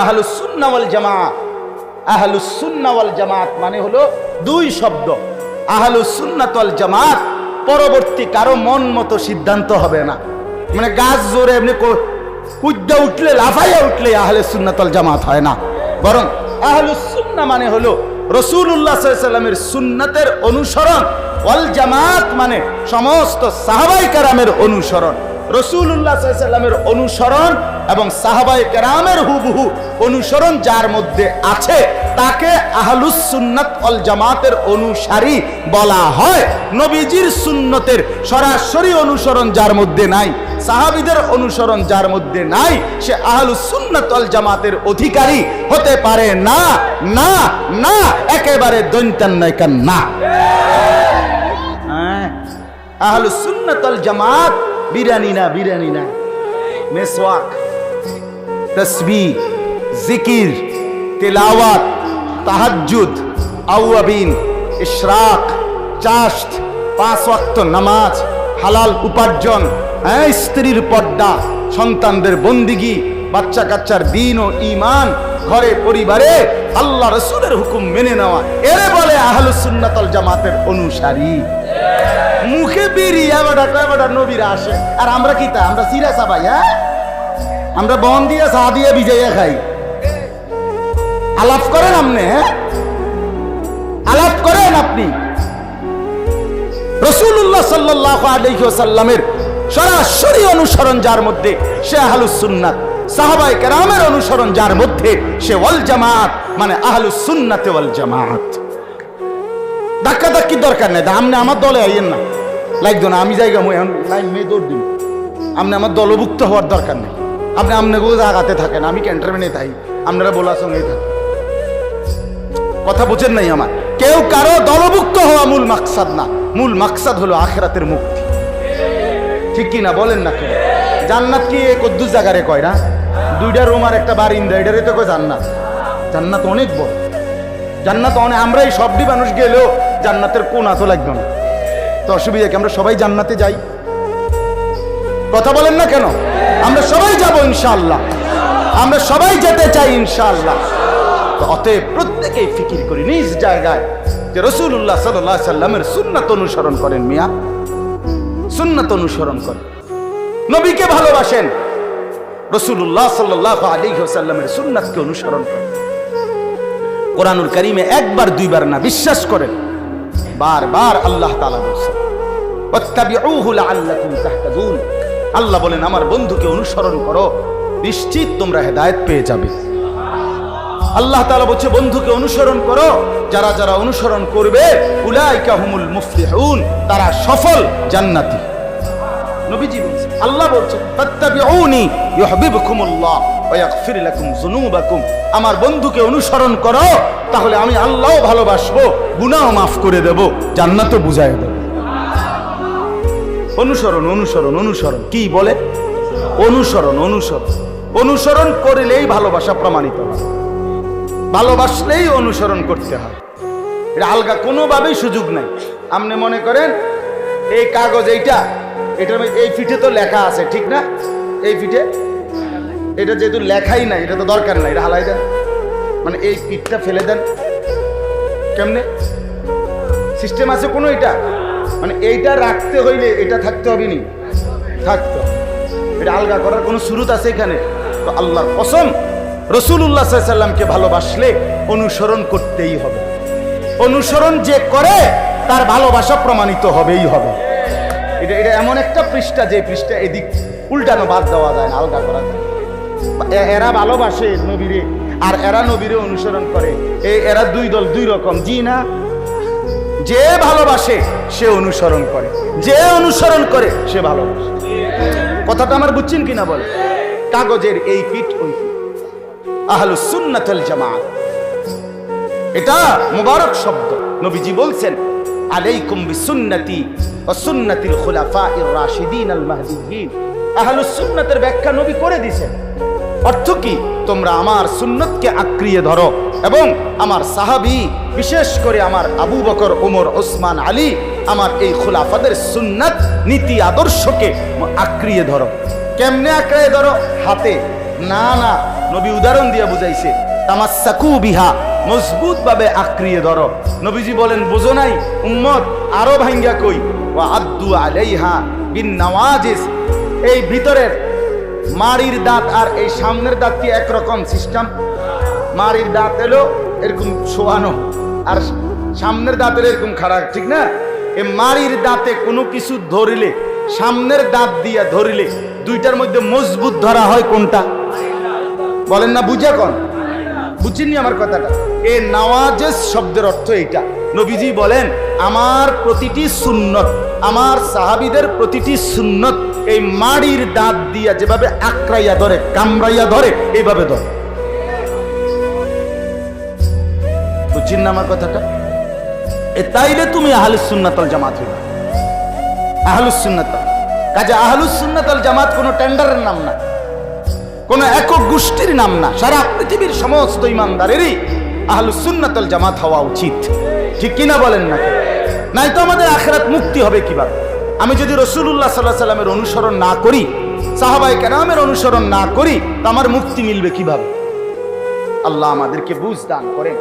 আহলুসুন্নাওয়াল জামাত। আহলুসুন্নাওয়াল জামাত মানে হলো দুই শব্দ। আহলুসুন্নাতল জামাত পরবর্তী কারও মন মতো সিদ্ধান্ত হবে না। মানে গাছ জোরে এমনি কুদ্দা উঠলে, লাফাইয়া উঠলে আহলে সুন্নাতল জামাত হয় না। বরং আহলুসুন্না মানে হলো রসুল্লাহ সাল্লামের সুন্নাতের অনুসরণ। ওয়াল জামাত মানে সমস্ত সাহাবাই কারামের অনুসরণ। রসুল্লাহ অনুসরণ এবং সাহাবাই কেরামের হুবহু অনুসরণ যার মধ্যে আছে, তাকে আহলুস অল জামাতের অনুসারী বলা হয়। নবীজির সুন্নতের সরাসরি অনুসরণ যার মধ্যে নাই, সাহাবিদের অনুসরণ যার মধ্যে নাই, সে আহলুস সুন্নাত অল জামাতের অধিকারী হতে পারে না না না, একেবারে দৈন্তান নায়িকান না। হ্যাঁ আহলুস সুন্নাত জামাত বিরানি না বিরানি না মেসওয়াক তসবি জিকির তেলাওয়াত তাহাজ্জুদ আউয়াবিন ইশরাক চাষ্ট পাঁচ ওয়াক্ত নামাজ হালাল উপার্জন হ্যাঁ স্ত্রীর পর্দা, সন্তানদের বন্দিগি বাচ্চা কাচ্চার দিন ও ইমান ঘরে, পরিবারে আল্লাহ রসুলের হুকুম মেনে নেওয়া। এরে বলে আহলুস সুন্নাতল জামাতের অনুসারী। হ্যাঁ? আলাপ করেন আপনি হ্যাঁ? আলাপ করেন আপনি। রসুল্লাহ সাল্লাহ সরাসরি অনুসরণ যার মধ্যে সে আহলুস সুন্নাত সাহাবাই কেরামের অনুসরণ যার মধ্যে সে ওয়াল জামাত মানে আহলুস সুন্নাতে ওয়াল জামাত। ধাক্কা ধাক্কি দরকার নেই আপনি আমার দলে আইয়েন না। লাগতো না আমি জায়গা মই এখন লাইন মেয়ে দৌড় দিন আপনি আমার দলভুক্ত হওয়ার দরকার নেই। আপনি আপনাকেও জায়গাতে থাকেন, আমি ক্যান্টারমেন্টে থাকি। আপনারা বলার সঙ্গেই থাকেন। কথা বুঝেন নাই আমার। কেউ কারও দলভুক্ত হওয়া মূল মাকসাদ না। মূল মাকসাদ হলো আখেরাতের মুক্তি। ঠিক কি না বলেন না কেন জান্নাত কি এ কদ্দুস জায়গারে কয় না? দুইটা রুম আর একটা বারিন্দা এটারে তো কয় জান্নাত? জান্নাত অনেক বড়। জান্নাত অনেক আমরা এই সবটি মানুষ গেলেও জান্নাতের কোন আতো লাগবে না। তো অসুবিধা কি? আমরা সবাই জান্নাতে যাই। কথা বলেন না কেন? আমরা সবাই যাব ইনশাআল্লাহ। আমরা সবাই যেতে চাই ইনশাআল্লাহ। তো অতএব প্রত্যেকেই ফিকির করি নিজ জায়গায় যে রসুল্লাহ সাল্লাহ সাল্লামের সুন্নাত অনুসরণ করেন মিয়া। সুন্নাত অনুসরণ করেন। নবীকে ভালোবাসেন। রসুল্লাহ সাল্লাহ আলী সাল্লামের সুন্নাতকে অনুসরণ করেন। কোরআনুল করিমে একবার, দুইবার না, বিশ্বাস করেন। বারবার আল্লাহ লাআল্লাকুম তাহতাদুন। আল্লাহ বলেন, আমার বন্ধুকে অনুসরণ করো, নিশ্চিত তোমরা হেদায়েত পেয়ে যাবে। আল্লাহ তাআলা বলছে, বন্ধুকে অনুসরণ করো, যারা যারা অনুসরণ করবে তারা সফল জান্নাতি। নবীজি বলছেন, আল্লাহ বলছেন লাকুম আমার বন্ধুকে অনুসরণ করো, তাহলে আমি আল্লাহ ভালোবাসবো গুনাহ মাফ করে দেব, জান্নাতও বুঝায় দেব। অনুসরণ অনুসরণ অনুসরণ, কি বলে? অনুসরণ অনুসরণ। অনুসরণ করলেই ভালোবাসা প্রমাণিত হয়। ভালোবাসলেই অনুসরণ করতে হয়। এটা আলগা কোনোভাবেই সুযোগ নাই। আপনি মনে করেন, এই কাগজ এইটা মধ্যে- এই ফিটে তো লেখা আছে, ঠিক না? এই ফিটে এটা যেহেতু লেখাই নাই, এটা তো দরকার নাই, এটা হালাই দেন। মানে এই পিঠটা ফেলে দেন। কেমনে? সিস্টেম আছে কোনো এটা? মানে এইটা রাখতে হইলে এটা থাকতে হবে নি। থাকতে এটা আলগা করার কোনো সুরুত আছে এখানে? তো আল্লাহর কসম রসুল্লাহ সাল্লামকে ভালোবাসলে অনুসরণ করতেই হবে। অনুসরণ যে করে, তার ভালোবাসা প্রমাণিত হবেই হবে। এটা এটা এমন একটা পৃষ্ঠা, যে পৃষ্ঠা এদিক উল্টানো বাদ দেওয়া যায় না, আলগা করা যায় এরা ভালোবাসে নবীরে, আর এরা নবীরে অনুসরণ করে। এই এরা দুই দল, দুই রকম। জি না? যে ভালোবাসে, সে অনুসরণ করে। যে অনুসরণ করে, সে ভালোবাসে। কথাটা আমার বুঝছেন কিনা বলে? কাগজের এই পিঠ ওই আহলু সুন্নাতুল জামাত। এটা মুবারক শব্দ। নবীজি বলছেন, আলাইকুম বিসুন্নতি ওয়া সুন্নাতিল খুলাফাইর রাশিদিন আল মাহদিয়িন আহলুস সুন্নাতের ব্যাখ্যা নবী করে দিয়েছেন। অর্থ কি? তোমরা আমার সুন্নতকে আক্রিয়ে ধরো এবং আমার সাহাবী, বিশেষ করে আমার আবু বকর ওমর ওসমান, আলী, আমার এই খুলাফাদের সুন্নাত নীতি আদর্শকে আঁকড়িয়ে ধরো। কেমনে আঁকড়িয়ে ধরো? হাতে না না, নবী উদাহরণ দিয়ে বুঝাইছে। তামাসাকু বিহা মজবুত ভাবে আক্রিয়ে ধরো। নবীজি বলেন, বোঝো নাই, উম্মত, আরও ভাঙ্গা কই? ওয়া আব্দু আলাইহা বিন নওয়াজিস এই ভিতরের মাড়ির দাঁত আর এই সামনের দাঁত কি একরকম সিস্টেম? মাড়ির দাঁত এলো, এরকম শোয়ানো, আর সামনের দাঁতের এরকম খারাপ ঠিক না? এই মাড়ির দাঁতে কোনো কিছু ধরিলে, সামনের দাঁত দিয়া ধরিলে দুইটার মধ্যে মজবুত ধরা হয় কোনটা? বলেন না, বুঝা কন? বুঝিনি আমার কথাটা? এ নওয়াজেস শব্দের অর্থ এইটা। নবীজি বলেন, আমার প্রতিটি সুন্নত, আমার সাহাবিদের প্রতিটি সুন্নত এই মাড়ির দাঁত দিয়া যেভাবে আক্রাইয়া ধরে, কামড়াইয়া ধরে, এইভাবে ধরে। বুঝছেন আমার কথাটা? এ তাইলে তুমি আহলুস সুন্নাতল জামাত হইবে। আহলুস সুন্নাতল কাজে আহলুস সুন্নাতল জামাত কোনো টেন্ডারের নাম না। কোন একক গোষ্ঠীর নাম না। সারা পৃথিবীর সমস্ত ইমানদারেরই আহলুস সুন্নাতল জামাত হওয়া উচিত। ঠিক কিনা বলেন না নাই তো আমাদের আখেরাত মুক্তি হবে কীভাবে? আমি যদি রসুল্লাহ সাল্লাহ সাল্লামের অনুসরণ না করি সাহাবাই কেনামের অনুসরণ না করি, তো আমার মুক্তি মিলবে কীভাবে? আল্লাহ আমাদেরকে বুঝ দান করেন।